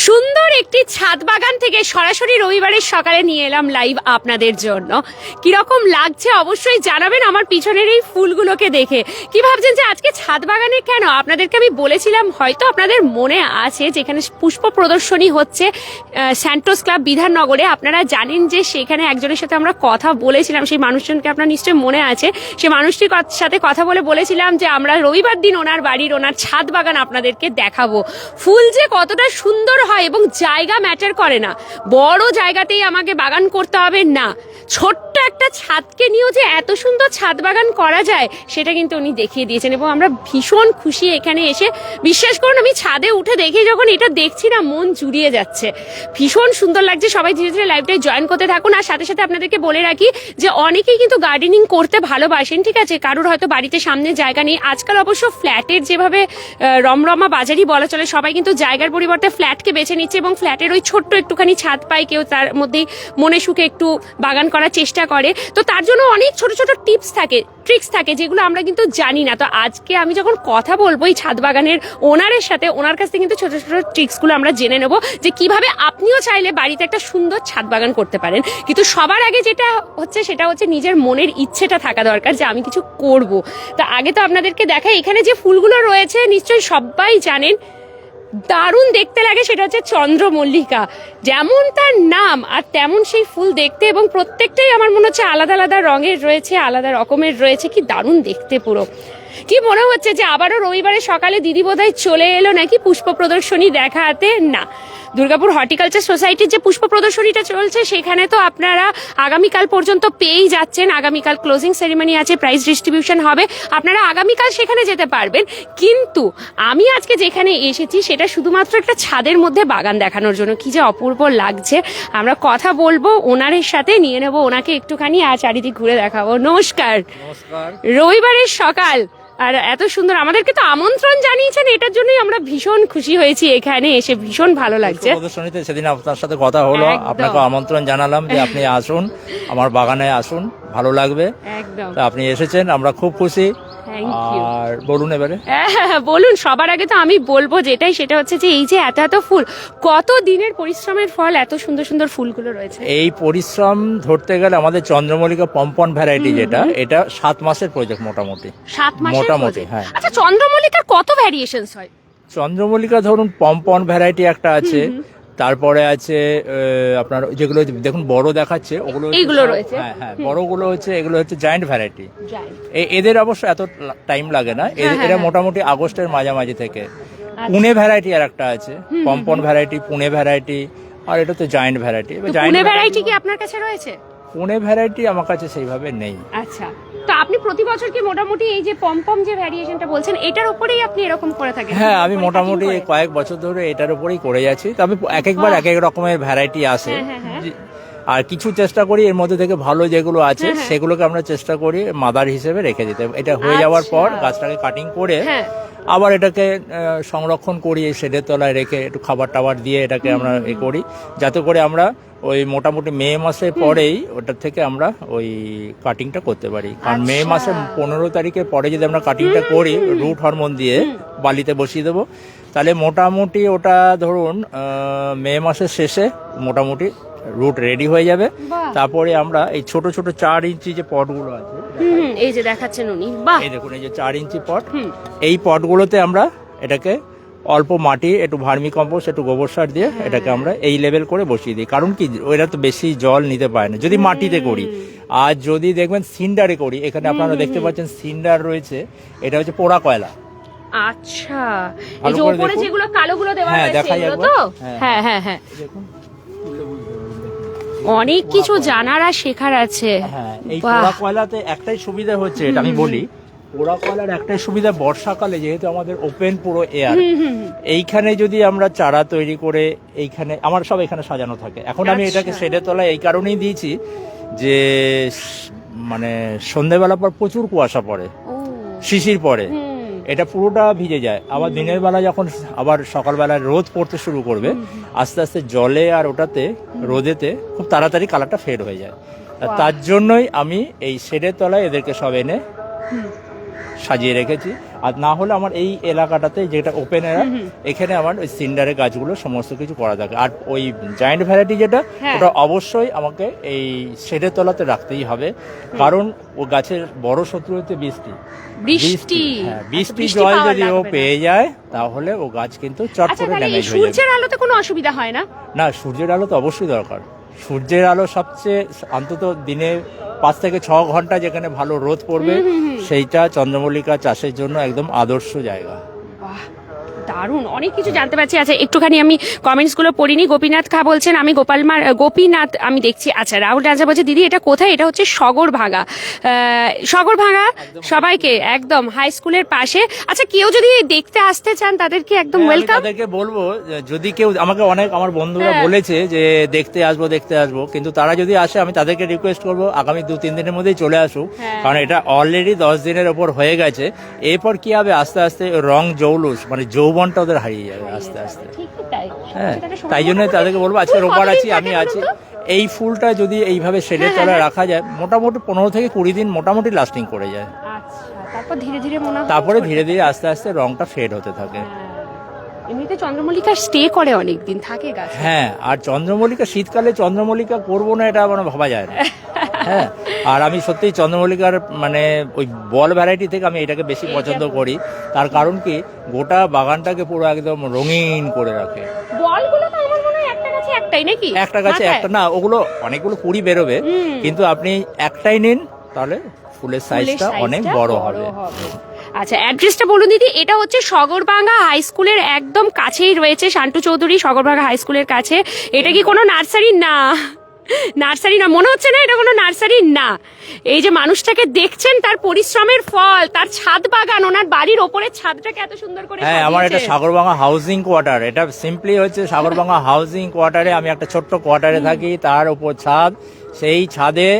সুন্দর একটি ছাদ বাগান থেকে সরাসরি রবিবারের সকালে নিয়ে এলাম লাইভ আপনাদের জন্য। কীরকম লাগছে অবশ্যই জানাবেন আমার পিছনের এই ফুলগুলোকে দেখে। কি ভাবছেন যে আজকে ছাদ বাগানে কেন? আপনাদেরকে আমি বলেছিলাম, হয়তো আপনাদের মনে আছে যেখানে পুষ্প প্রদর্শনী হচ্ছে স্যান্টোস ক্লাব বিধাননগরে। আপনারা জানেন যে সেখানে একজনের সাথে আমরা কথা বলেছিলাম, সেই মানুষজনকে আপনার নিশ্চয়ই মনে আছে। সেই মানুষটির সাথে কথা বলে বলেছিলাম যে আমরা রবিবার দিন ওনার বাড়ির, ওনার ছাদ বাগান আপনাদেরকে দেখাবো। ফুল যে কতটা সুন্দর হয় এবং জায়গা ম্যাটার করে না। বড় জায়গাতেই আমাকে বাগান করতে হবে, না। ছোট্ট একটা ছাদকে নিয়েও যে এত সুন্দর ছাদ বাগান করা যায়, সেটা কিন্তু উনি দেখিয়ে দিয়েছেন এবং আমরা ভীষণ খুশি এখানে এসে। বিশ্বাস করুন, আমি ছাদে উঠে দেখে যখন এটা দেখছি না, মন জুড়িয়ে যাচ্ছে। ভীষণ সুন্দর লাগছে, সবাই ধীরে ধীরে লাইভটাই জয়েন করতে থাকুন। আর সাথে সাথে আপনাদেরকে বলে রাখি যে অনেকেই কিন্তু গার্ডেনিং করতে ভালোবাসেন, ঠিক আছে? কারোর হয়তো বাড়িতে সামনে জায়গা নেই। আজকাল অবশ্য ফ্ল্যাটের যেভাবে রমরমা বাজারই বলা চলে, সবাই কিন্তু জায়গার পরিবর্তে ফ্ল্যাটকে বেছে নিচ্ছে এবং ফ্ল্যাটের ওই ছোট্ট একটুখানি ছাদ পায়, কেউ তার মধ্যেই মনে সুখে একটু বাগান করার চেষ্টা করে। তো তার জন্য অনেক ছোট ছোট টিপস থাকে, ট্রিক্স থাকে, যেগুলো আমরা কিন্তু জানি না। তো আজকে আমি যখন কথা বলব এই ছাদ বাগানের ওনারের সাথে, ওনার কাছ থেকে কিন্তু ছোট ছোট ট্রিক্সগুলো আমরা জেনে নেব যে কীভাবে আপনিও চাইলে বাড়িতে একটা সুন্দর ছাদ বাগান করতে পারেন। কিন্তু সবার আগে যেটা হচ্ছে, সেটা হচ্ছে নিজের মনের ইচ্ছেটা থাকা দরকার যে আমি কিছু করব। তা আগে তো আপনাদেরকে দেখাই, এখানে যে ফুলগুলো রয়েছে, নিশ্চয়ই সবাই জানেন দারুণ দেখতে লাগে সেটা হচ্ছে চন্দ্রমল্লিকা। যেমন তার নাম আর তেমন সেই ফুল দেখতে এবং প্রত্যেকটাই আমার মনে হচ্ছে আলাদা আলাদা রঙের রয়েছে, আলাদা রকমের রয়েছে। কি দারুণ দেখতে পুরো। কি মনে হচ্ছে যে আবারও রবিবারে সকালে দিদি বোধহয় চলে এলো নাকি পুষ্প প্রদর্শনী দেখাতে? না। দুর্গাপুর হর্টিকালচার সোসাইটির যে পুষ্প প্রদর্শনীটা চলছে সেখানে তো আপনারা আগামীকাল পর্যন্ত পেয়েই যাচ্ছেন। আগামীকাল ক্লোজিং সেরিমনি আছে প্রাইজ ডিস্ট্রিবিউশন হবে। আপনারা আগামীকাল সেখানে যেতে পারবেন। কিন্তু আমি আজকে যেখানে এসেছি সেটা শুধুমাত্র একটা ছাদের মধ্যে বাগান দেখানোর জন্য। কি যে অপূর্ব লাগছে। আমরা কথা বলব ওনারের সাথে নিয়ে নেব ওনাকে একটুখানি আর চারিদিক ঘুরে দেখাবো। নমস্কার। নমস্কার। রবিবারের সকাল। আর এত সুন্দর আমাদেরকে তো আমন্ত্রণ জানিয়েছেন এটার জন্যই আমরা ভীষণ খুশি হয়েছি এখানে এসে ভীষণ ভালো লাগছে। প্রদর্শনীতে সেদিন আপনার সাথে কথা হলো আপনাকে আমন্ত্রণ জানালাম যে আপনি আসুন আমার বাগানে আসুন ভালো লাগবে। একদম। তা আপনি এসেছেন আমরা খুব খুশি। আর বলুন এবারে। হ্যাঁ, বলুন সবার আগে তো আমি বলব যেটাই সেটা হচ্ছে যে এই যে এত এত ফুল কত দিনের পরিশ্রমের ফল এত সুন্দর সুন্দর ফুলগুলো রয়েছে। এই পরিশ্রম ধরতে গেলে আমাদের চন্দ্রমল্লিকা পম্পন ভ্যারাইটি যেটা এটা সাত মাসের প্রজেক্ট মোটামুটি। সাত মাসের মোটামুটি, হ্যাঁ। আচ্ছা চন্দ্রমল্লিকার কত ভ্যারিয়েশনস হয়? চন্দ্রমল্লিকা ধরুন পম্পন ভ্যারাইটি একটা আছে। তারপরে আছে আপনার যেগুলো দেখুন বড় দেখাচ্ছে ওগুলো এইগুলো রয়েছে? হ্যাঁ হ্যাঁ বড়গুলো হচ্ছে এগুলো হচ্ছে জায়েন্ট ভ্যারাইটি এদের অবশ্য এত টাইম লাগে না। এদের- হ্যাঁ, এরা হ্যাঁ। মোটামুটি আগস্টের মাঝামাঝি থেকে। পুনে ভ্যারাইটি আর একটা আছে। পম্পন ভ্যারাইটি পুনে ভ্যারাইটি আর এটা তো জায়েন্ট ভ্যারাইটি পুনে ভ্যারাইটি কি আপনার কাছে রয়েছে? পুনে ভ্যারাইটি আমার কাছে সেইভাবে নেই। আচ্ছা। তো আপনি প্রতি বছর কি মোটামুটি এই যে পমপম যে ভ্যারিয়েশনটা বলছেন এটার উপরেই আপনি এরকম করে থাকেন? হ্যাঁ আমি মোটামুটি কয়েক বছর ধরে এটার উপরেই করে যাচ্ছি। তবে এক একবার এক এক রকমের ভ্যারাইটি আসে হ্যাঁ, হ্যাঁ। যে- আর কিছু চেষ্টা করি এর মধ্যে থেকে ভালো যেগুলো আছে সেগুলোকে আমরা চেষ্টা করি মাদার হিসেবে রেখে দিতে। এটা হয়ে যাওয়ার পর আচ্ছা। গাছটাকে কাটিং করে হ্যাঁ। আবার এটাকে সংরক্ষণ করি এই শেডের তলায় রেখে একটু খাবার টাবার দিয়ে এটাকে আমরা এ করি। যাতে করে আমরা ওই মোটামুটি মে মাসের পরেই ওটার থেকে আমরা ওই কাটিংটা করতে পারি। কারণ মে আচ্ছা। মাসের পনেরো তারিখের পরে যদি আমরা কাটিংটা করি রুট হরমোন দিয়ে বালিতে বসিয়ে দেবো তাহলে মোটামুটি ওটা ধরুন মে মাসের শেষে মোটামুটি রুট রেডি হয়ে যাবে। তারপরে আমরা এই ছোট ছোট চার ইঞ্চি যে পটগুলো আছে এই যে দেখাচ্ছেন উনি। বাহ। এই দেখুন এই যে চার ইঞ্চি পট। এই পটগুলোতে আমরা এটাকে অল্প মাটি একটু ভার্মি কম্পোস্ট একটু গোবর সার দিয়ে এটাকে আমরা এই লেভেল করে বসিয়ে দিই। কারণ কি ওরা তো বেশি জল নিতে পারে না। যদি মাটিতে করি। আর যদি দেখবেন সিন্ডারে করি এখানে আপনারা দেখতে পাচ্ছেন সিন্ডার রয়েছে এটা হচ্ছে পোড়া কয়লা। আচ্ছা এই যে উপরে যেগুলো কালো গুলো দেওয়া হ্যাঁ, রয়েছে দেখাই এগুলো তো? হ্যাঁ। হ্যাঁ হ্যাঁ হ্যাঁ। দেখুন। অনেক কিছু জানার আর শেখার আছে। হ্যাঁ এই। পোড়া কয়লাতে একটাই সুবিধা হচ্ছে এটা আমি বলি। পোড়া কয়লার একটাই সুবিধা বর্ষাকালে যেহেতু আমাদের ওপেন পুরো এয়ার এইখানে যদি আমরা চারা তৈরি করে এইখানে আমার সব এখানে সাজানো থাকে। এখন আমি এটাকে আচ্ছা। শেডের তলায় এই কারণেই দিয়েছি যে মানে সন্ধেবেলা পর প্রচুর কুয়াশা পড়ে। শিশির পড়ে। এটা পুরোটা ভিজে যায়। আবার দিনের বেলা যখন আবার সকালবেলা রোদ পড়তে শুরু করবে আস্তে আস্তে জলে আর ওটাতে রোদেতে খুব তাড়াতাড়ি কালারটা ফেড হয়ে যায়। আর তার জন্যই আমি এই শেডের তলায় এদেরকে সব এনে সাজিয়ে রেখেছি। আর না হলে আমার এই এলাকাটাতে যেটা ওপেন এরা এখানে আমার ওই সিন্ডারের গাছগুলো সমস্ত কিছু করা থাকে। আর ওই জায়েন্ট ভ্যারাইটি যেটা হ্যাঁ। ওটা অবশ্যই আমাকে এই শেডের তলাতে রাখতেই হবে। কারণ ও গাছের বড় শত্রু হচ্ছে বৃষ্টি। বৃষ্টি। হ্যাঁ আচ্ছা, বৃষ্টি বৃষ্টি জল যদি ও পেয়ে যায় তাহলে ও গাছ কিন্তু চট আচ্ছা করে ড্যামেজ হয়ে সূর্যের আলোতে কোনো অসুবিধা হয় না? না সূর্যের আলো তো অবশ্যই দরকার। সূর্যের আলো সবচেয়ে অন্তত দিনে পাঁচ থেকে ছ ঘণ্টা যেখানে ভালো রোদ পড়বে সেইটা চন্দ্রমল্লিকা চাষের জন্য একদম আদর্শ জায়গা। দারুণ অনেক কিছু জানতে পারছি। আচ্ছা একটুখানি আমি কমেন্টসগুলো পড়িনি। গোপীনাথ খা বলছেন আমি গোপাল মার গোপীনাথ আমি দেখছি। আচ্ছা রাহুল রাজা বলছে দিদি এটা কোথায়? এটা হচ্ছে সগর ভাঙা। সগর ভাঙা? সবাইকে? একদম হাই স্কুলের পাশে। আচ্ছা কেউ যদি দেখতে আসতে চান তাদেরকে একদম হ্যাঁ, ওয়েলকাম তাদেরকে বলব যদি কেউ আমাকে অনেক আমার বন্ধুরা হ্যাঁ। বলেছে যে দেখতে আসব দেখতে আসব। কিন্তু তারা যদি আসে আমি তাদেরকে রিকোয়েস্ট করব আগামী দু তিন দিনের মধ্যেই চলে আসুক। হ্যাঁ। কারণ এটা অলরেডি দশ দিনের ওপর হয়ে গেছে। এরপর কি হবে? আস্তে আস্তে রং জৌলুস মানে যৌবনটা ওদের হারিয়ে যাবে আস্তে আস্তে। তাই। হ্যাঁ তাই জন্য তাদেরকে বলব আজকে রোববার আছি আমি আছি। এই ফুলটা যদি এইভাবে শেডের হ্যাঁ, তলায় হ্যাঁ। রাখা যায় মোটামুটি পনেরো থেকে কুড়ি দিন মোটামুটি লাস্টিং করে যায়। আচ্ছা তারপর ধীরে ধীরে তারপরে ধীরে ধীরে আস্তে আস্তে রংটা ফেড হতে থাকে। হ্যাঁ। এমনিতে চন্দ্রমল্লিকা স্টে করে অনেক দিন থাকে গাছ। হ্যাঁ আর চন্দ্রমল্লিকা শীতকালে চন্দ্রমল্লিকা করব না এটা আমার ভাবা যায় না। হ্যাঁ আর আমি সত্যি চন্দ্রমল্লিকার মানে ওই বল ভ্যারাইটি থেকে আমি এটাকে বেশি পছন্দ করি। তার কারণ কি গোটা বাগানটাকে পুরো একদম রঙিন করে রাখে। বলগুলো তো আমার মনে হয় একটা গাছে একটাই নাকি? একটা গাছে একটা না ওগুলো অনেকগুলো কুড়ি বেরোবে কিন্তু আপনি একটাই নিন তাহলে ফুলের সাইজটা অনেক বড় হবে। আচ্ছা অ্যাড্রেসটা বলুন দিদি। এটা হচ্ছে সগরবাঙ্গা হাই স্কুলের একদম কাছেই রয়েছে শান্টু চৌধুরী সগরবাঙ্গা হাই স্কুলের কাছে। এটা কি কোনো নার্সারি? না। নার্সারি না। মনে হচ্ছে না এটা কোনো নার্সারি? না। এই যে মানুষটাকে দেখছেন তার পরিশ্রমের ফল তার ছাদ বাগান ওনার বাড়ির ওপরের ছাদটাকে এত সুন্দর করে হ্যাঁ আমার এটা সাগরবাঙ্গা হাউজিং কোয়ার্টার এটা সিম্পলি হচ্ছে সাগরবাঙ্গা হাউজিং কোয়ার্টারে আমি একটা ছোট্ট কোয়ার্টারে থাকি। তার উপর ছাদ। সেই ছাদে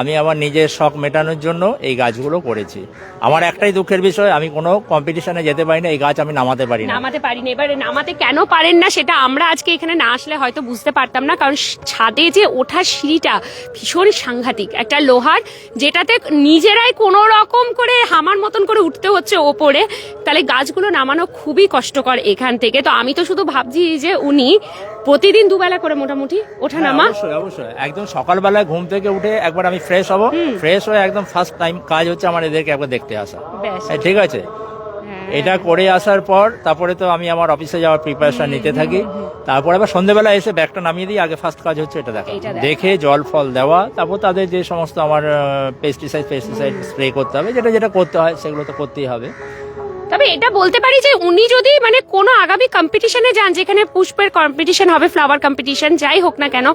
আমি আমার নিজের শখ মেটানোর জন্য এই গাছগুলো করেছি। আমার একটাই দুঃখের বিষয় আমি কোনো কম্পিটিশনে যেতে পারি না এই গাছ আমি নামাতে পারি না। নামাতে পারিনি এবারে নামাতে কেন পারেন না সেটা আমরা আজকে এখানে না আসলে হয়তো বুঝতে পারতাম না কারণ ছাদে যে ওঠার সিঁড়িটা ভীষণ সাংঘাতিক। একটা লোহার যেটাতে নিজেরাই কোনো রকম করে হামার মতন করে উঠতে হচ্ছে ওপরে তাহলে গাছগুলো নামানো খুবই কষ্টকর এখান থেকে। তো আমি তো শুধু ভাবছি যে উনি প্রতিদিন দুবেলা করে মোটামুটি ওঠা হ্যাঁ, নামা অবশ্যই অবশ্যই। একদম সকালবেলায় ঘুম থেকে উঠে একবার আমি ফ্রেশ হব। ফ্রেশ হয়ে একদম ফার্স্ট টাইম কাজ হচ্ছে আমার এদেরকে একবার দেখতে আসা। হ্যাঁ, ঠিক আছে? হ্যাঁ। এটা করে আসার পর তারপরে তো আমি আমার অফিসে যাওয়ার প্রিপারেশন নিতে থাকি। তারপর আবার সন্ধ্যেবেলা এসে ব্যাগটা নামিয়ে দিই আগে ফার্স্ট কাজ হচ্ছে এটা দেখা। এটা দেখা। দেখে জল ফল দেওয়া তারপর তাদের যে সমস্ত আমার পেস্টিসাইড পেস্টিসাইড স্প্রে করতে হবে যেটা যেটা করতে হয় সেগুলো তো করতেই হবে। তবে এটা বলতে পারি যে উনি যদি মানে কোনো আগামী কম্পিটিশনে যান, যেখানে পুষ্পের কম্পিটিশন হবে ফ্লাওয়ার কম্পিটিশন যাই হোক না কেন,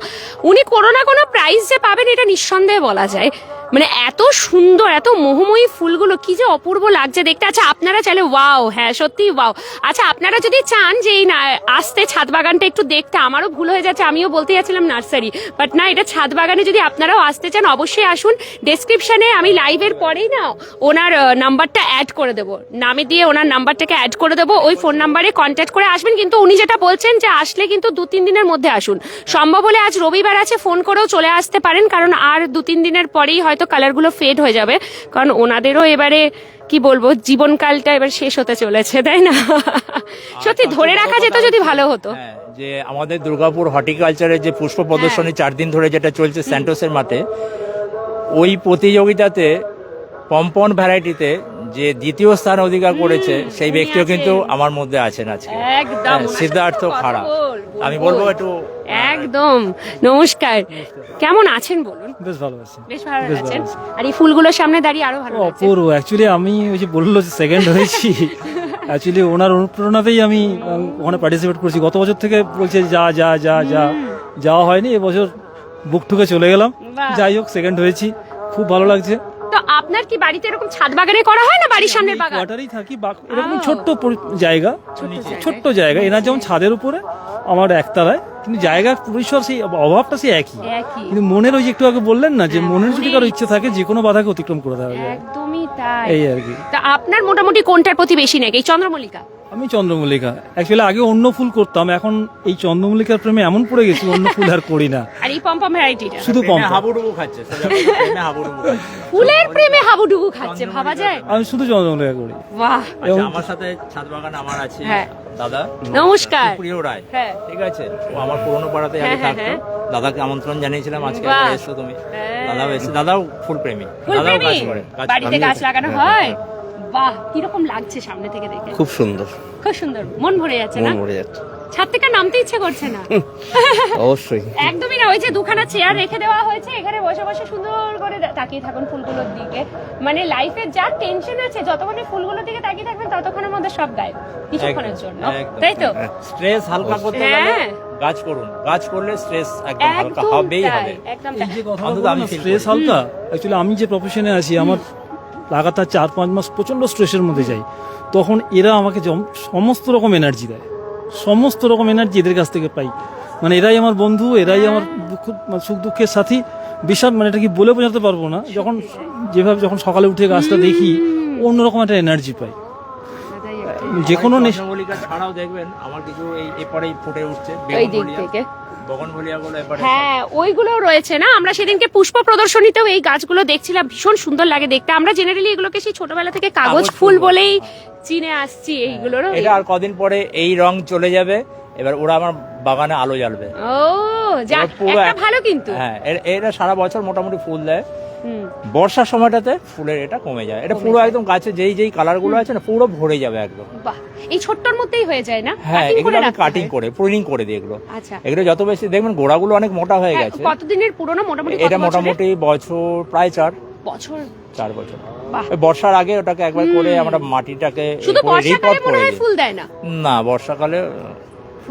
উনি কোনো না কোনো প্রাইজ যে পাবেন এটা নিঃসন্দেহে বলা যায়। মানে এত সুন্দর, এত মোহময়ী ফুলগুলো, কি যে অপূর্ব লাগছে দেখতে। আচ্ছা আপনারা চাইলে ওয়াও হ্যাঁ সত্যি ওয়াও আচ্ছা আপনারা যদি চান যে এই না- আসতে ছাদ বাগানটা একটু দেখতে, আমারও ভুল হয়ে যাচ্ছে, আমিও বলতে যাচ্ছিলাম নার্সারি। বাট না, এটা ছাদ বাগানে যদি আপনারাও আসতে চান, অবশ্যই আসুন। ডেসক্রিপশনে আমি লাইভের পরেই না, ওনার নাম্বারটা অ্যাড করে দেবো। নামে দিয়ে ওনার নাম্বারটাকে অ্যাড করে দেবো। ওই ফোন নাম্বারে কন্ট্যাক্ট করে আসবেন। কিন্তু উনি যেটা বলছেন যে আসলে কিন্তু দু তিন দিনের মধ্যে আসুন। সম্ভব হলে আজ রবিবার আছে ফোন করেও চলে আসতে পারেন। কারণ আর দু তিন দিনের পরেই হয়তো কালারগুলো ফেড হয়ে যাবে। কারণ ওনাদেরও এবারে কি বলব জীবনকালটা এবার শেষ হতে চলেছে তাই না? সত্যি ধরে রাখা যেত যদি ভালো হতো। হ্যাঁ, যে আমাদের দুর্গাপুর হর্টিকালচারের যে পুষ্প প্রদর্শনী চার দিন ধরে যেটা চলছে স্যান্টোসের মাঠে ওই প্রতিযোগিতাতে পম্পন ভ্যারাইটিতে যে দ্বিতীয় স্থান অধিকার করেছে সেই ব্যক্তিও কিন্তু আমার মধ্যে আছেন আজকে। একদম হ্যাঁ, সিদ্ধার্থ খাড়া। আমি বলব একটু একদম নমস্কার। কেমন আছেন বলুন? বেশ ভালো আছি। বেশ ভালো আছেন? আর এই ফুলগুলোর সামনে দাঁড়িয়ে আরও ভালো লাগছে। অপূর্ব অ্যাকচুয়ালি আমি ওই যে বলল যে সেকেন্ড হয়েছি। অ্যাকচুয়ালি ওনার অনুপ্রেরণাতেই আমি ওখানে পার্টিসিপেট করছি। গত বছর থেকে বলছে যা যা যা যা যাওয়া হয়নি এবছর বুক ঠুকে চলে গেলাম। যাই হোক সেকেন্ড হয়েছি। খুব ভালো লাগছে। তো আপনার কি বাড়িতে এরকম ছাদ বাগানে করা হয় না বাড়ির সামনের বাগান? কোয়ার্টারেই থাকি বা এরকম। ছোট্ট পরি- জায়গা। ছোট্ট জায়গা। এনার যেমন ছাদের উপরে আমার একতলায়। কিন্তু জায়গা পরিসর সেই অভাবটা সেই একই। একই। কিন্তু মনের ওই যে একটু আগে বললেন না যে হ্যাঁ, মনের যদি কারও ইচ্ছে থাকে যে কোনো বাধাকে অতিক্রম করে দেওয়া যায়। একদমই তাই। এই আর কি। তা আপনার মোটামুটি কোনটার প্রতি বেশি নাকি? এই চন্দ্রমল্লিকা। আমি চন্দ্রমল্লিকা। অ্যাকচুয়ালি আগে অন্য ফুল করতাম এখন এই চন্দ্রমল্লিকার প্রেমে এমন পড়ে গেছি অন্য ফুল আর করি না। আর এই পম্পম ভ্যারাইটিটা। শুধু পম্পম হাবুডুবু খাচ্ছে ফুলের প্রেমে হাবুডুবু খাচ্ছে ভাবা যায়? আমি শুধু চন্দ্রমল্লিকা করি। বাহ। আচ্ছা আমার সাথে ছাদ বাগান আমার আছে হ্যাঁ। দাদা। নমস্কার। প্রিয় রায়। হ্যাঁ। ঠিক আছে? ও আমার পুরনো পাড়াতে আগে হ্যাঁ, হ্যাঁ, থাকতো। দাদাকে আমন্ত্রণ জানিয়েছিলাম আজকে। এসো তুমি। দাদাও এসে দাদাও ফুল প্রেমী। দাদাও কাজ করে। বাড়িতে গাছ লাগানো হ্যাঁ। বাহ কীরকম লাগছে সামনে থেকে দেখে? খুব সুন্দর। খুব সুন্দর মন ভরে যাচ্ছে না? মন ভরে যাচ্ছে। ছাদ থেকে নামতে ইচ্ছে করছে না? অবশ্যই। একদমই না ওই যে দুখানা চেয়ার রেখে দেওয়া হয়েছে এখানে বসে বসে সুন্দর করে তাকিয়ে থাকুন ফুলগুলোর দিকে। মানে লাইফে যা টেনশন আছে যতক্ষণে ফুলগুলোর দিকে তাকিয়ে থাকবেন ততক্ষণের মধ্যে সব গায়েব কিছুক্ষণের জন্য। তাই তো? স্ট্রেস হালকা করতে গেলে হ্যাঁ। গাছ করুন। গাছ করলে স্ট্রেস একদম হালকা হবেই হবে। একদম আমি স্ট্রেস হালকা। অ্যাকচুয়ালি আমি যে প্রফেশনে আছি আমার লাগাতার চার পাঁচ মাস প্রচণ্ড স্ট্রেসের মধ্যে যাই তখন এরা আমাকে জম- সমস্ত রকম এনার্জি দেয়। সমস্ত রকম এনার্জি এদের কাছ থেকে পাই। মানে এরাই আমার বন্ধু এরাই আমার দুঃখ মানে সুখ দুঃখের সাথী। বিশাল মানে এটা কি বলে বোঝাতে পারব না। যখন যেভাবে যখন সকালে উঠে গাছটা দেখি অন্যরকম একটা এনার্জি পাই। যে কোনো ছাড়াও দেখবেন আমার কিছু এই এপারেই ফুটে উঠছে। হ্যাঁ ওইগুলো রয়েছে না? আমরা সেদিনকে পুষ্প প্রদর্শনীতেও এই গাছগুলো দেখছিলাম। ভীষণ সুন্দর লাগে দেখতে। আমরা জেনারেলি এগুলোকে সেই ছোটবেলা থেকে কাগজ ফুল বলেই চিনে আসছি এইগুলোর এটা আর কদিন পরে এই রং চলে যাবে। এবার ওরা আমার বাগানে আলো জ্বালবে। ও যাক একটা ভালো কিন্তু। হ্যাঁ এর- সারা বছর মোটামুটি ফুল দেয়। বর্ষার সময়টাতে ফুলের এটা কমে যায়। এটা পুরো একদম গাছে যেই যেই কালারগুলো আছে না পুরো ভরে যাবে একদম। এই ছোট্টর মধ্যেই হয়ে যায় না? হ্যাঁ এগুলো আমি কাটিং করে প্রুনিং করে দিই এগুলো। আচ্ছা। এগুলো যত বেশি দেখবেন গোড়াগুলো অনেক মোটা হয়ে হ্যাঁ, গেছে। কতদিনের পুরনো? মোটামুটি এটা মোটামুটি বছর প্রায় চার। বছর? চার বছর। বর্ষার আগে ওটাকে একবার করে আমরা মাটিটাকে শুধু বর্ষাকালে রিপোর্ট করে ফুল দেয় না? না বর্ষাকালে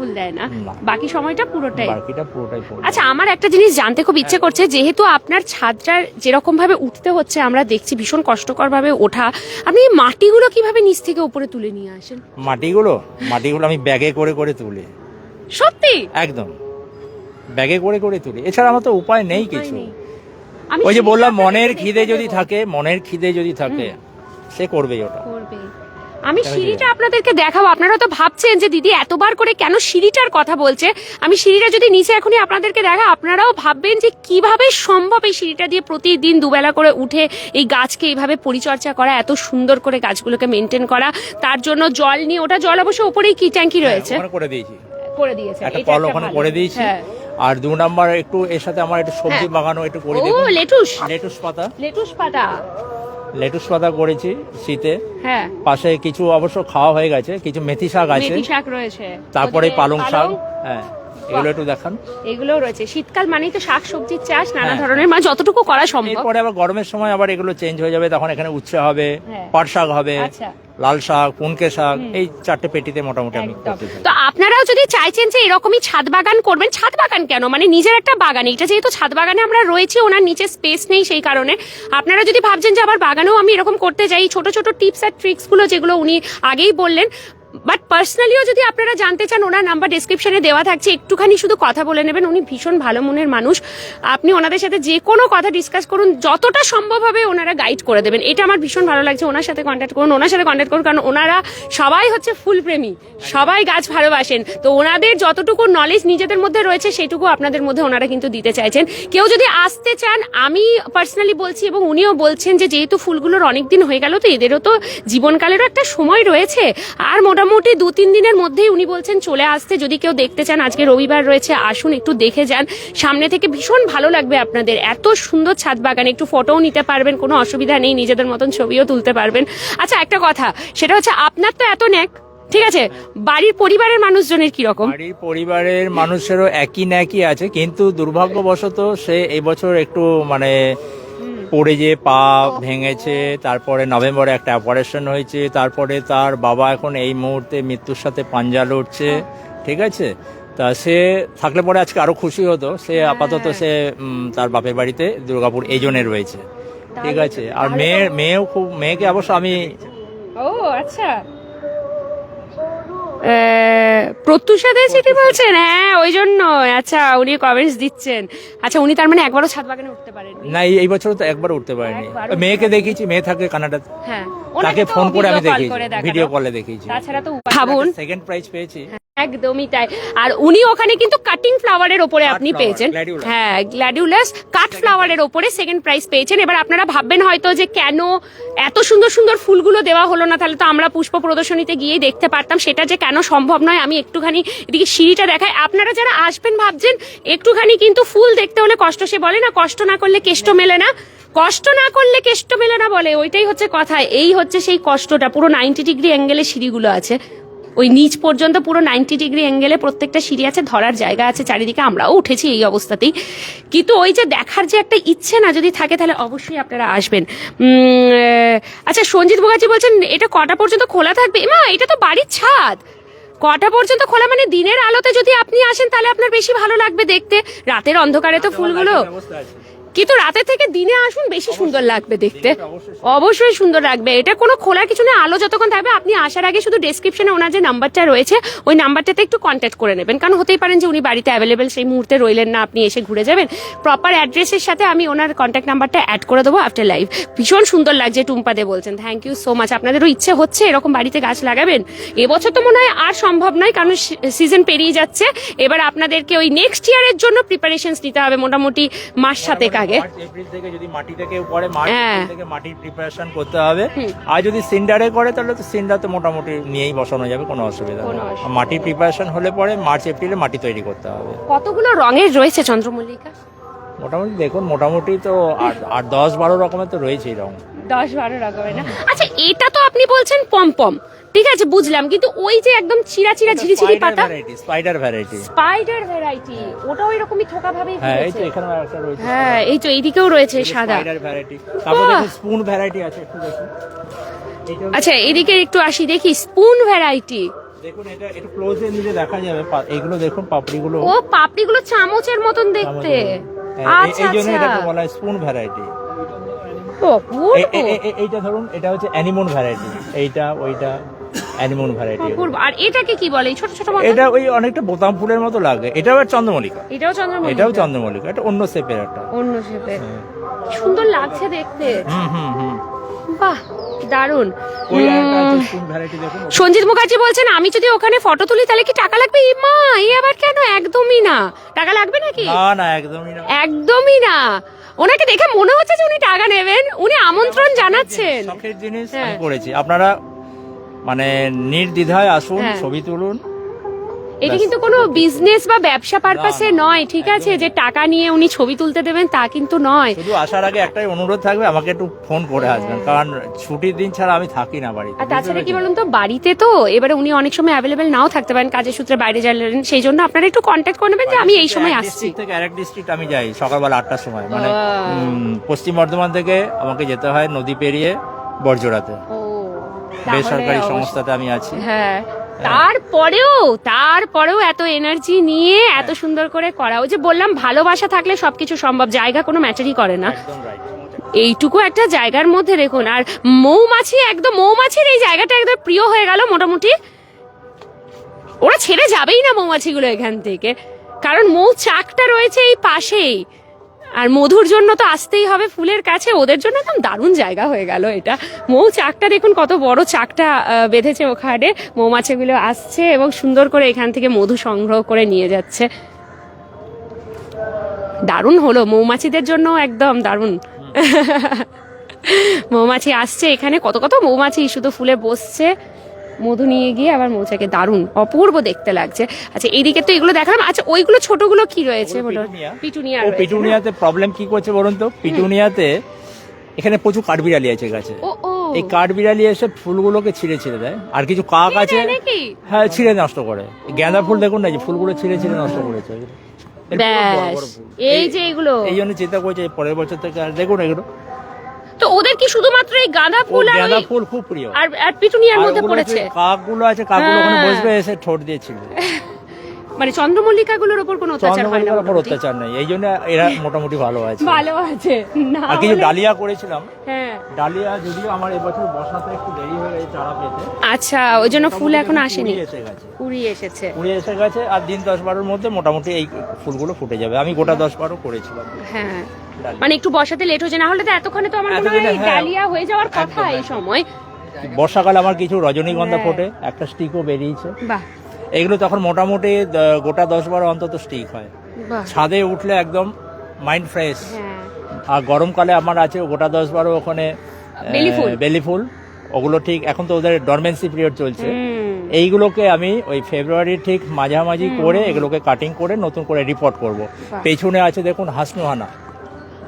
ফুল দেয় না। বাকি সময়টা পুরোটাই। বাকিটা পুরোটাই ফুল আচ্ছা আমার একটা জিনিস জানতে খুব ইচ্ছে করছে যেহেতু আপনার ছাদটার যেরকম ভাবে উঠতে হচ্ছে আমরা দেখছি ভীষণ কষ্টকর ভাবে ওঠা। আপনি এই মাটিগুলো কীভাবে নিচ থেকে উপরে তুলে নিয়ে আসেন? মাটিগুলো? মাটিগুলো আমি ব্যাগে করে করে তুলি। সত্যি? একদম। ব্যাগে করে করে তুলি। এছাড়া আমার তো উপায় নেই কিছু। আমি ওই যে বললাম মনের খিদে যদি থাকে মনের খিদে যদি থাকে সে করবেই ওটা। করবে আমি সিঁড়িটা আপনাদেরকে দেখাবো। আপনারা তো ভাবছেন যে দিদি এতবার করে কেন সিঁড়িটার কথা বলছে? আমি সিঁড়িটা যদি নিচে এখনই আপনাদেরকে দেখা আপনারাও ভাববেন যে কীভাবে সম্ভব এই সিঁড়িটা দিয়ে প্রতিদিন দুবেলা করে উঠে এই গাছকে এইভাবে পরিচর্যা করা এত সুন্দর করে গাছগুলোকে মেনটেন করা তার জন্য জল নিয়ে ওটা জল অবশ্য উপরেই কি ট্যাঙ্কি রয়েছে? করে দিয়েছি। করে দিয়েছে একটা কল ওখানে করে দিয়েছি। হ্যাঁ। আর দু নাম্বার একটু এর সাথে আমার একটু সবজি হ্যাঁ। বাগানও একটু করে ও লেটুস। লেটুস পাতা। লেটুস পাতা। লেটুস পাতা করেছি শীতে। হ্যাঁ। পাশে কিছু অবশ্য খাওয়া হয়ে গেছে কিছু মেথি শাক আছে। মেথি শাক রয়েছে। তারপরে পালং শাক হ্যাঁ। এগুলো একটু দেখান। এগুলো রয়েছে। শীতকাল মানেই তো শাক সবজির চাষ নানা হ্যাঁ। ধরনের মানে যতটুকু করা সম্ভব। এরপরে আবার গরমের সময় আবার এগুলো চেঞ্জ হয়ে যাবে তখন এখানে উচ্ছে হবে হ্যাঁ। পাট শাক হবে আচ্ছা। লাল শাক পুনকে শাক এই চারটে পেটিতে মোটামুটি আমি চাই। তো আপনারাও যদি চাইছেন যে এরকমই ছাদ বাগান করবেন ছাদ বাগান কেন? মানে নিজের একটা বাগান এটা যেহেতু ছাদ বাগানে আমরা রয়েছি ওনার নিচে স্পেস নেই সেই কারণে। আপনারা যদি ভাবছেন যে আমার বাগানেও আমি এরকম করতে যাই ছোট ছোট টিপস আর ট্রিক্সগুলো যেগুলো উনি আগেই বললেন বাট পার্সোনালিও যদি আপনারা জানতে চান, ওনার নাম্বার ডিসক্রিপশনে দেওয়া থাকছে, একটুখানি শুধু কথা বলে নেবেন। উনি ভীষণ ভালো মনের মানুষ। আপনি ওনাদের সাথে যে কোনো কথা ডিসকাস করুন, যতটা সম্ভব হবে ওনারা গাইড করে দেবেন। এটা আমার ভীষণ ভালো লাগছে, ওনার সাথে কন্ট্যাক্ট করুন, ওনার সাথে কন্ট্যাক্ট করুন, কারণ ওনারা সবাই হচ্ছে ফুল প্রেমী। সবাই গাছ ভালোবাসেন। তো ওনাদের যতটুকু নলেজ নিজেদের মধ্যে রয়েছে, সেটুকু আপনাদের মধ্যে ওনারা কিন্তু দিতে চাইছেন। কেউ যদি আসতে চান, আমি পার্সোনালি বলছি এবং উনিও বলছেন যে, যেহেতু ফুলগুলোর অনেক দিন হয়ে গেল, তো এদেরও তো জীবনকালেরও একটা সময় রয়েছে। আর মোটামুটি দু, তিন দিনের মধ্যেই উনি বলছেন চলে আসতে। যদি কেউ দেখতে চান, আজকে রবিবার রয়েছে, আসুন, একটু দেখে যান। সামনে থেকে ভীষণ ভালো লাগবে আপনাদের। এত সুন্দর ছাদ বাগান, একটু ফটোও নিতে পারবেন, কোনো অসুবিধা নেই, নিজেদের মতন ছবিও তুলতে পারবেন। আচ্ছা একটা কথা, সেটা হচ্ছে আপনার তো এত ন্যাক, ঠিক আছে? বাড়ির পরিবারের মানুষজনের কি রকম বাড়ির পরিবারের মানুষেরও একই ন্যাকই আছে, কিন্তু দুর্ভাগ্যবশত সে এই বছর একটু মানে পড়ে যে পা ভেঙেছে তারপরে নভেম্বরে একটা অপারেশন হয়েছে তারপরে তার বাবা এখন এই মুহূর্তে মৃত্যুর সাথে পাঞ্জা লড়ছে ঠিক আছে? তা সে থাকলে পরে আজকে আরও খুশি হতো সে আপাতত সে তার বাপের বাড়িতে দুর্গাপুর এই জনে রয়েছে ঠিক আছে? আর মেয়ে মেয়েও খুব মেয়েকে অবশ্য আমি ও আচ্ছা। প্রত্যুষা দে চিঠি বলছেন? হ্যাঁ ওই জন্য আচ্ছা উনি কমেন্টস দিচ্ছেন। আচ্ছা উনি তার মানে একবারও ছাদ বাগানে উঠতে পারেন না এই- বছর তো একবার উঠতে পারেনি। মেয়েকে দেখিয়েছি মেয়ে থাকে কানাডাতে হ্যাঁ। তাকে ওনাকে ফোন করে আমি দেখি দেখিয়েছি ভিডিও কলে দেখিয়েছি। তাছাড়া তো ভাবুন। সেকেন্ড প্রাইজ পেয়েছি। একদমই তাই। আর উনি ওখানে কিন্তু কাটিং ফ্লাওয়ারের ওপরে আপনি পেয়েছেন। হ্যাঁ গ্ল্যাডিউলাস কাট ফ্লাওয়ারের ওপরে সেকেন্ড প্রাইজ পেয়েছেন। এবার আপনারা ভাববেন হয়তো যে কেন এত সুন্দর সুন্দর ফুলগুলো দেওয়া হলো না তাহলে তো আমরা পুষ্প প্রদর্শনীতে গিয়েই দেখতে পারতাম। সেটা যে কেন সম্ভব নয় আমি একটুখানি এদিকে সিঁড়িটা দেখাই। আপনারা যারা আসবেন ভাবছেন একটুখানি কিন্তু ফুল দেখতে হলে কষ্ট সে বলে না কষ্ট না করলে কেষ্ট মেলে না। কষ্ট না করলে কেষ্ট মেলে না বলে ওইটাই হচ্ছে কথা। এই হচ্ছে সেই কষ্টটা। পুরো নাইনটি ডিগ্রি অ্যাঙ্গেলে সিঁড়িগুলো আছে। ওই নিচ পর্যন্ত পুরো নাইনটি ডিগ্রি অ্যাঙ্গেলে প্রত্যেকটা সিঁড়ি আছে ধরার জায়গা আছে চারিদিকে আমরাও উঠেছি এই অবস্থাতেই। কিন্তু ওই যে দেখার যে একটা ইচ্ছে না যদি থাকে তাহলে অবশ্যই আপনারা আসবেন। আচ্ছা সঞ্জিত মুখার্জি বলছেন এটা কটা পর্যন্ত খোলা থাকবে? মা এটা তো বাড়ির ছাদ। কটা পর্যন্ত খোলা মানে দিনের আলোতে যদি আপনি আসেন তাহলে আপনার বেশি ভালো লাগবে দেখতে। রাতের অন্ধকারে তো ফুলগুলো। কিন্তু রাতে থেকে দিনে আসুন বেশি সুন্দর লাগবে দেখতে। অবশ্যই সুন্দর লাগবে। এটা কোনো খোলা কিছু না। আলো যতক্ষণ থাকবে আপনি আসার আগে শুধু ডেসক্রিপশনে ওনার যে নাম্বারটা রয়েছে ওই নাম্বারটাতে একটু কন্ট্যাক্ট করে নেবেন। কারণ হতেই পারেন যে উনি বাড়িতে অ্যাভেলেবেল সেই মুহূর্তে রইলেন না আপনি এসে ঘুরে যাবেন। প্রপার অ্যাড্রেসের সাথে আমি ওনার কন্ট্যাক্ট নাম্বারটা অ্যাড করে দেবো আফটার লাইভ ভীষণ সুন্দর লাগছে টুম্পা দে বলছেন। থ্যাংক ইউ সো মাচ আপনাদেরও ইচ্ছে হচ্ছে এরকম বাড়িতে গাছ লাগাবেন। এবছর তো মনে হয় আর সম্ভব নয় কারণ সিজন পেরিয়ে যাচ্ছে। এবার আপনাদেরকে ওই নেক্সট ইয়ারের জন্য প্রিপারেশনস নিতে হবে। মোটামুটি মাস সাতেক আগে। এপ্রিল থেকে যদি মাটি থেকে পরে মার্চ। থেকে মাটির প্রিপারেশন করতে হবে। আর যদি সিন্ডারে করে তাহলে তো সিন্ডার তো মোটামুটি নিয়েই বসানো যাবে কোনো অসুবিধা নেই। মাটির প্রিপারেশন হলে পরে মার্চ এপ্রিলে মাটি তৈরি করতে হবে। কতগুলো রঙের রয়েছে চন্দ্রমল্লিকা? মোটামুটি দেখুন মোটামুটি তো আট দশ বারো রকমের তো রয়েছে এরকম দশ বারো রকমের না? আচ্ছা এটা তো আপনি বলছেন পমপম। ঠিক আছে বুঝলাম। কিন্তু ওই যে একদম চিরা চিরা ঝিরিঝিরি পাতা variety spider variety spider variety ওটাও এরকমই থোকা ভাবেই হ্যাঁ এই তো এখানে একটা রয়েছে হ্যাঁ এই তো এইদিকেও রয়েছে সাদা। স্পাইডার ভ্যারাইটি তারপর। দেখুন স্পুন ভ্যারাইটি আছে একটু দেখুন। আচ্ছা এদিকে একটু আসি দেখি স্পুন ভ্যারাইটি দেখুন এটা একটু ক্লোজে নিলে দেখা যাবে এইগুলো দেখুন পাপড়িগুলো। ও পাপড়িগুলো চামচের মতন দেখতে। হ্যাঁ, আচ্ছা এই জন্য আচ্ছা। এটাকে বলা হয় স্পুন ভ্যারাইটি এইটা ধরুন এটা হচ্ছে অ্যানিমন ভ্যারাইটি এইটা ওইটা। অ্যানিমন ভ্যারাইটি অপূর্ব আর এটাকে কি বলে? এই ছোট ছোট মতো এটা ওই অনেকটা বোতাম ফুলের মতো লাগে। এটাও আর চন্দ্রমল্লিকা। এটাও চন্দ্রমল্লিকা? এটাও চন্দ্রমল্লিকা। এটা অন্য শেপের একটা। অন্য শেপে সুন্দর লাগছে দেখতে। হুম হুম হুম। বাহ দেখুন। সঞ্জিত মুখার্জি বলছেন আমি যদি ওখানে ফটো তুলি তাহলে কি টাকা লাগবে? মা এই আবার কেন? একদমই না। টাকা লাগবে নাকি? না না একদমই না। একদমই না। ওনাকে দেখে মনে হচ্ছে যে উনি টাকা নেবেন। উনি আমন্ত্রণ জানাচ্ছেন। শখের জিনিস হ্যাঁ। করেছি। আপনারা মানে নির্দ্বিধায় আসুন হ্যাঁ। ছবি তুলুন। এটা কিন্তু কোনো বিজনেস বা ব্যবসা পারপাসে নয় ঠিক আছে? যে টাকা নিয়ে উনি ছবি তুলতে দেবেন তা কিন্তু নয়। শুধু আসার আগে একটাই অনুরোধ থাকবে আমাকে একটু ফোন করে আসবেন কারণ ছুটির দিন ছাড়া আমি থাকি না বাড়িতে আর তাছাড়া কি বলুন তো বাড়িতে তো এবারে উনি অনেক সময় অ্যাভেলেবেল নাও থাকতে পারেন কাজের সূত্রে বাইরে গেলেন সেই জন্য আপনারা একটু কন্ট্যাক্ট করে নেবেন যে আমি এই সময় আসছি। থেকে আরেক ডিস্ট্রিক্ট আমি যাই সকালবেলা আটটার সময় মানে পশ্চিম বর্ধমান থেকে আমাকে যেতে হয় নদী পেরিয়ে বর্জরাতে বেসরকারি সংস্থাতে আমি আছি। হ্যাঁ তারপরেও তারপরেও এত এনার্জি নিয়ে এত সুন্দর করে করা। ওই যে বললাম ভালোবাসা থাকলে সবকিছু সম্ভব জায়গা কোনো ম্যাটারই করে না। এইটুকু একটা জায়গার মধ্যে দেখুন আর মৌমাছি একদম মৌমাছির এই জায়গাটা একদম প্রিয় হয়ে গেল মোটামুটি। ওরা ছেড়ে যাবেই না মৌমাছিগুলো এখান থেকে। কারণ মৌ চাকটা রয়েছে এই পাশেই। আর মধুর জন্য তো আসতেই হবে ফুলের কাছে। ওদের জন্য একদম দারুণ জায়গা হয়ে গেল এটা। মৌ চাকটা দেখুন কত বড় চাকটা বেঁধেছে ওখানে। মৌমাছিগুলো আসছে এবং সুন্দর করে এখান থেকে মধু সংগ্রহ করে নিয়ে যাচ্ছে। দারুণ হলো, মৌমাছিদের জন্য একদম দারুণ। মৌমাছি আসছে এখানে, কত কত মৌমাছি শুধু ফুলে বসছে। মধু নিয়ে গিয়ে আবার মৌচাকে দারুণ অপূর্ব দেখতে লাগছে। আচ্ছা এইদিকে তো এগুলো দেখালাম। আচ্ছা ওইগুলো ছোটগুলো কি রয়েছে বলো পিটুনিয়া। পিটুনিয়াতে প্রবলেম কি করছে বলুন তো? পিটুনিয়াতে এখানে প্রচুর কাঠবিড়ালি আছে গাছে। এই কাঠবিড়ালি এসে ফুলগুলোকে ছিঁড়ে ছিঁড়ে দেয়। আর কিছু কাক আছে হ্যাঁ ছিঁড়ে নষ্ট করে। গেঁদা ফুল দেখুন না যে ফুলগুলো ছিঁড়ে ছিঁড়ে নষ্ট করেছে। এই যে এগুলো। এই জন্য চিন্তা করছে পরের বছর থেকে দেখুন এগুলো। তো ওদের কি শুধুমাত্র এই গাঁদা ফুল আর গাঁদা ওই- ফুল খুব প্রিয়। আর আর পিটুনিয়ার আর মধ্যে ওগুলো পড়েছে? কাকগুলো আছে কাকগুলো ওখানে হ্যাঁ। বসবে এসে ঠোঁট দিয়ে ছিঁড়বে মানে চন্দ্রমল্লিকাগুলোর ওপর কোনো অত্যাচার হয় না চন্দ্রমল্লিকার অত্যাচার নেই। এই জন্য এরা মোটামুটি ভালো আছে। ভালো আছে। না আর কিছু ডালিয়া করেছিলাম। হ্যাঁ। ডালিয়া যদিও আমার এবছর বসাতে একটু দেরি হয়ে গেছে চারা পেতে। আচ্ছা ওই জন্য ফুল এখন আসেনি? কুড়ি এসেছে। কুড়ি এসে গেছে আর দিন দশ বারোর মধ্যে মোটামুটি এই ফুলগুলো ফুটে যাবে। আমি গোটা দশ বারো করেছিলাম। হ্যাঁ। মানে একটু বসাতে লেট হয়েছে না হলে তো এতক্ষণে তো আমার মনে হয় হ্যাঁ। ডালিয়া হয়ে যাওয়ার কথা এই সময়। বর্ষাকালে আমার কিছু রজনীগন্ধা হ্যাঁ। ফোটে একটা স্টিকও বেরিয়েছে। বাহ। এগুলো তখন মোটামুটি গোটা দশ বারো অন্তত স্টিক হয়। ছাদে উঠলে একদম মাইন্ড ফ্রেশ হ্যাঁ। আর গরমকালে আমার আছে গোটা দশ বারো ওখানে বেলি ফুল। ওগুলো ঠিক এখন তো ওদের ডরমেন্সি পিরিয়ড চলছে। এইগুলোকে আমি ওই ফেব্রুয়ারি ঠিক মাঝামাঝি করে এগুলোকে কাটিং করে নতুন করে রিপোর্ট করব। পেছনে আছে দেখুন হাসনুহানা।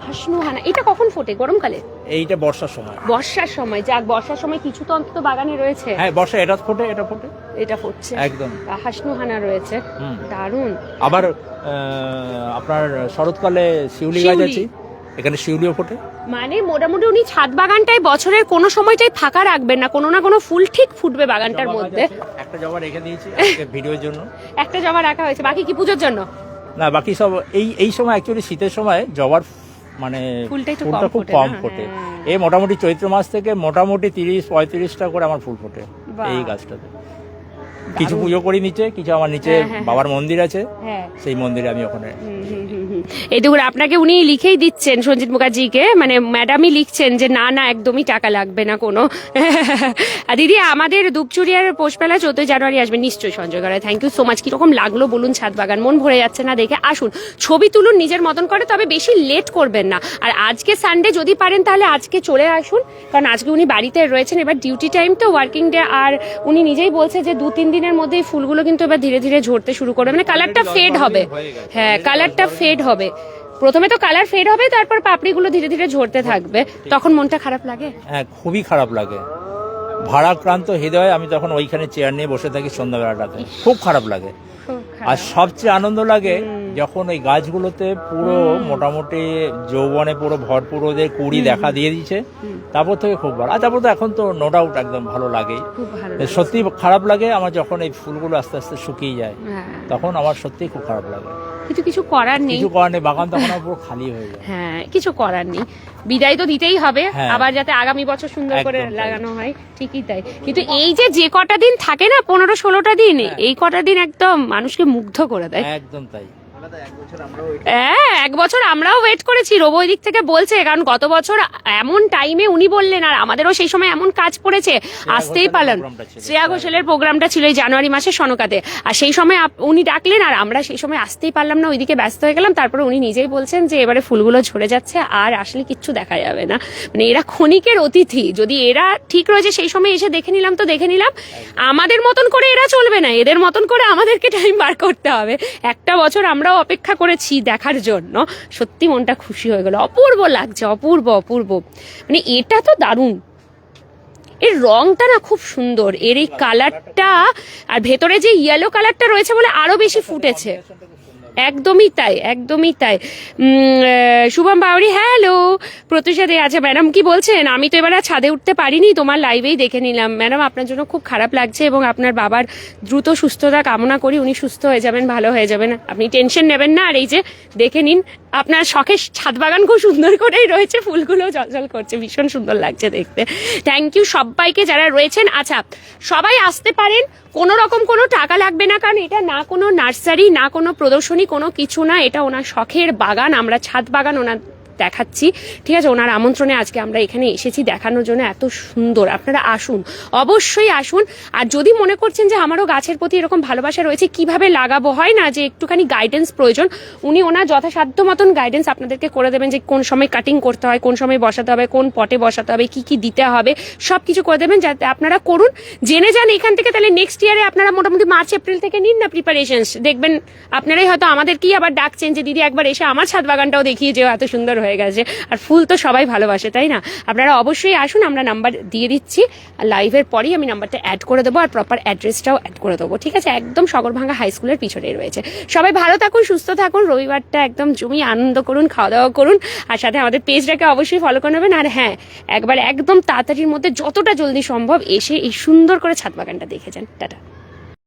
হাসনুহানা এটা কখন ফোটে? গরমকালে? এইটা বর্ষার সময়। বর্ষার সময় যাক বর্ষার সময় কিছু তো অন্তত বাগানে রয়েছে। হ্যাঁ বর্ষা এটা ফোটে এটা ফোটে? এটা ফুটছে। একদম। হাসনু হানা রয়েছে। দারুণ। আবার আপনার শরৎকালে শিউলি গাছ আছে? এখানে শিউলিও ফোটে? মানে মোটামুটি উনি ছাদ বাগানটাই বছরের কোনো সময়টাই ফাঁকা রাখবেন না কোনো না কোনো ফুল ঠিক ফুটবে বাগানটার মধ্যে। একটা জবা রেখে দিয়েছি আজকে ভিডিওর জন্য। একটা জবা রাখা হয়েছে বাকি কি পুজোর জন্য? না বাকি সব এই এই সময় অ্যাকচুয়ালি শীতের সময় জবার মানে ফুলটা খুব কম ফোটে। হ্যাঁ। এই মোটামুটি চৈত্র মাস থেকে মোটামুটি তিরিশ পঁয়ত্রিশটা করে আমার ফুল ফোটে এই গাছটাতে। কিছু পুজো করি নিচে কিছু আমার নিচে হ্যাঁ, হ্যাঁ, বাবার মন্দির আছে হ্যাঁ। সেই মন্দিরে আমি ওখানে এই দেখুন আপনাকে উনি লিখেই দিচ্ছেন সঞ্জিত মুখার্জিকে মানে ম্যাডামই লিখছেন যে না না একদমই টাকা লাগবে না কোনো। আর দিদি আমাদের দুপচুরিয়ার পোষমেলা চোদ্দই জানুয়ারি আসবে নিশ্চয়ই সঞ্জয় গড়ায়। থ্যাংক ইউ সো মাচ কীরকম লাগল বলুন ছাদ বাগান? মন ভরে যাচ্ছে না দেখে। আসুন ছবি তুলুন নিজের মতন করে তবে বেশি লেট করবেন না। আর আজকে সানডে যদি পারেন তাহলে আজকে চলে আসুন। কারণ আজকে উনি বাড়িতে রয়েছেন। এবার ডিউটি টাইম তো ওয়ার্কিং ডে আর উনি নিজেই বলছে যে দু তিন দিনের মধ্যেই ফুলগুলো কিন্তু এবার ধীরে ধীরে ঝরতে শুরু করবে। মানে কালারটা ফেড হবে। হ্যাঁ কালারটা ফেড হবে। প্রথমে তো কালার ফেড হবে তারপর পাপড়িগুলো ধীরে ধীরে ঝরতে থাকবে। তখন মনটা খারাপ লাগে? হ্যাঁ খুবই খারাপ লাগে। ভাড়াক্রান্ত হৃদয় আমি তখন ওইখানে চেয়ার নিয়ে বসে থাকি সন্ধ্যাবেলাটাতে। খুব খারাপ লাগে। আর সবচেয়ে আনন্দ লাগে যখন ওই গাছগুলোতে পুরো মোটামুটি যৌবনে পুরো ভরপুর ওদের কুড়ি দেখা দিয়ে দিচ্ছে তারপর থেকে খুব ভালো। আর তারপর তো এখন তো নো ডাউট একদম ভালো লাগে সত্যি খারাপ লাগে আমার যখন এই ফুলগুলো আস্তে আস্তে শুকিয়ে যায় হ্যাঁ। তখন আমার সত্যি খুব খারাপ লাগে। কিছু কিছু করার নেই। কিছু করার নেই বাগান তখন পুরো খালি হয়ে যায়। হ্যাঁ কিছু করার নেই। বিদায় তো দিতেই হবে হ্যাঁ। আবার যাতে আগামী বছর সুন্দর করে লাগানো হয় ঠিকই তাই। কিন্তু এই যে যে কটা দিন থাকে না পনেরো ষোলোটা দিন এই কটা দিন একদম মানুষকে মুগ্ধ করে দেয়। একদম তাই। হ্যাঁ এক বছর আমরাও ওয়েট করেছি। রোবো ওই দিক থেকে বলছে কারণ গত বছর এমন টাইমে উনি বললেন আর আমাদেরও সেই সময় এমন কাজ পড়েছে। আসতেই পারলেন। শ্রেয়া ঘোষালের প্রোগ্রামটা ছিল এই জানুয়ারি মাসে সনকাতে। আর সেই সময় উনি ডাকলেন আর আমরা সেই সময় আসতেই পারলাম না ওইদিকে ব্যস্ত হয়ে গেলাম। তারপরে উনি নিজেই বলছেন যে এবারে ফুলগুলো ঝরে যাচ্ছে আর আসলে কিচ্ছু দেখা যাবে না। মানে এরা ক্ষণিকের অতিথি। যদি এরা ঠিক রয়েছে সেই সময় এসে দেখে নিলাম তো দেখে নিলাম। আমাদের মতন করে এরা চলবে না। এদের মতন করে আমাদেরকে টাইম বার করতে হবে। একটা বছর আমরাও অপেক্ষা করেছি দেখার জন্য। সত্যি মনটা খুশি হয়ে গেল। অপূর্ব লাগছে, অপূর্ব অপূর্ব। মানে এটা তো দারুণ। এর রংটা না খুব সুন্দর। এর এই কালারটা আর ভেতরে যে ইয়েলো কালারটা রয়েছে বলে আরও বেশি ফুটেছে। একদমই তাই একদমই তাই। শুভম বাউরি, হ্যালো। প্রত্যুষা দে আচ্ছা ম্যাডাম কি বলছেন? আমি তো এবার ছাদে উঠতে পারিনি, তোমার লাইভেই দেখে নিলাম। ম্যাডাম, আপনার জন্য খুব খারাপ লাগছে এবং আপনার বাবার দ্রুত সুস্থতা কামনা করি, উনি সুস্থ হয়ে যাবেন, ভালো হয়ে যাবেন। আপনি টেনশন নেবেন না। আর এই যে, দেখে নিন, আপনার শখের ছাদ বাগান খুব সুন্দর করেই রয়েছে, ফুলগুলো জলজল করছে, ভীষণ সুন্দর লাগছে দেখতে। থ্যাংক ইউ সবাইকে যারা রয়েছেন। আচ্ছা সবাই আসতে পারেন কোনো রকম কোনো টাকা লাগবে না, কারণ এটা না কোনো নার্সারি, না কোনো প্রদর্শনী, কোনো কিছু না। এটা ওনার শখের বাগান, আমরা ছাদ বাগান, ওনার দেখাচ্ছি। ঠিক আছে, ওনার আমন্ত্রণে আজকে আমরা এখানে এসেছি দেখানোর জন্য এত সুন্দর। আপনারা আসুন, অবশ্যই আসুন। আর যদি মনে করছেন যে আমারও গাছের প্রতি এরকম ভালোবাসা রয়েছে, কীভাবে লাগাবো? হয় না যে একটুখানি গাইডেন্স প্রয়োজন। উনি ওনার যথাসাধ্য মতন গাইডেন্স আপনাদেরকে করে দেবেন যে কোন সময় কাটিং করতে হয়, কোন সময় বসাতে হবে, কোন পটে বসাতে হবে, কি কি দিতে হবে সব কিছু করে দেবেন যাতে আপনারা করুন। জেনে যান এখান থেকে তাহলে নেক্সট ইয়ারে আপনারা মোটামুটি মার্চ এপ্রিল থেকে নিন না প্রিপারেশনস দেখবেন আপনারাই হয়তো আমাদেরকেই আবার ডাকছেন যে, দিদি একবার এসে আমার ছাদ বাগানটাও দেখিয়ে যেও, এত সুন্দর হয়ে গেছে। আর ফুল তো সবাই ভালোবাসে, তাই না? আপনারা অবশ্যই আসুন, আমরা নাম্বার দিয়ে দিচ্ছি। লাইভের পরেই আমি নাম্বারটা অ্যাড করে দেবো আর প্রপার অ্যাড্রেসটাও অ্যাড করে দেবো, ঠিক আছে? একদম সগরভাঙ্গা হাই স্কুলের পিছনেই রয়েছে। সবাই ভালো থাকুন, সুস্থ থাকুন, রবিবারটা একদম জমিয়ে আনন্দ করুন খাওয়া দাওয়া করুন। আর সাথে আমাদের পেজটাকে অবশ্যই ফলো করে নেবেন। আর হ্যাঁ একবার একদম তাড়াতাড়ির মধ্যে যতটা জলদি সম্ভব এসে এই সুন্দর করে ছাদ বাগানটা দেখে যান। টাটা।